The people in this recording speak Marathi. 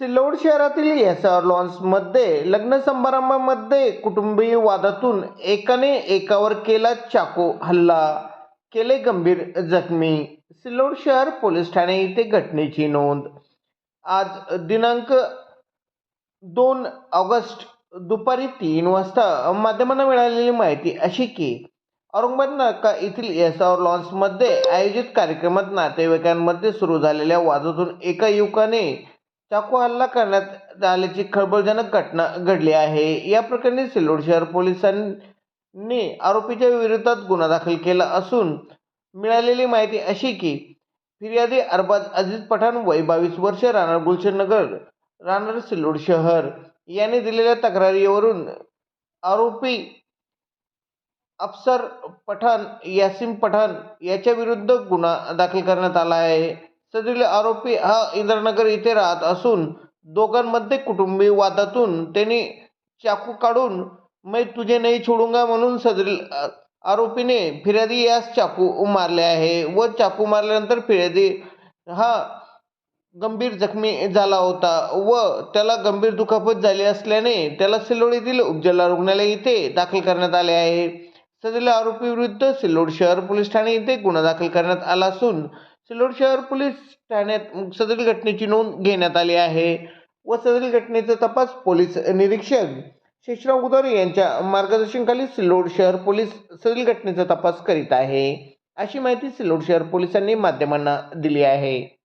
सिल्लोड शहरातील एस आर लॉन्समध्ये लग्न समारंभामध्ये कुटुंबीय वादातून एकाने एकावर केला चाकू हल्ला. केले गंभीर जखमी. सिल्लोड शहर पोलीस ठाणे येथे घटनेची नोंद. आज दिनांक दोन ऑगस्ट दुपारी तीन वाजता माध्यमांना मिळालेली माहिती अशी की औरंगाबाद नाका येथील एस आर लॉन्समध्ये आयोजित कार्यक्रमात नातेवाईकांमध्ये सुरू झालेल्या वादातून एका युवकाने चाकू हल्ला करण्यात आल्याची खळबळजनक घटना घडली आहे. या प्रकरणी सिल्लोड शहर पोलिसांनी आरोपीच्या विरोधात गुन्हा दाखल केला असून मिळालेली माहिती अशी की फिर्यादी अरबाज अजीज पठाण वय बावीस वर्ष राहणार गुलशन नगर राहणार सिल्लोड शहर. याने दिलेल्या तक्रारीवरून आरोपी अफसर पठाण यासिम पठाण याच्या विरुद्ध गुन्हा दाखल करण्यात आला आहे. सदरील आरोपी हा इंद्रनगर येथे राहत असून दोघांमध्ये कुटुंबीय वादातून त्यांनी चाकू काढून मैं तुझे नाही छोडूंगा म्हणून सदरील आरोपीने फिर्यादी यास चाकू मारले आहे व चाकू मारल्यानंतर फिर्यादी हा गंभीर जखमी झाला होता व त्याला गंभीर दुखापत झाली असल्याने त्याला सिल्लोड येथील उपजिल्हा रुग्णालय इथे दाखल करण्यात आले आहे. सदरील आरोपीविरुद्ध सिल्लोड शहर पोलीस ठाणे येथे गुन्हा दाखल करण्यात आला असून सिल्लोड शहर पोलीस ठाण्यात सदरील घटनेची नोंद घेण्यात आली आहे. व सदरील घटनेचा तपास पोलीस निरीक्षक शेषराव उदर यांच्या मार्गदर्शनाखाली सिल्लोड शहर पोलीस सदरील घटनेचा तपास करीत आहे. अशी माहिती सिल्लोड शहर पोलिसांनी माध्यमांना दिली आहे.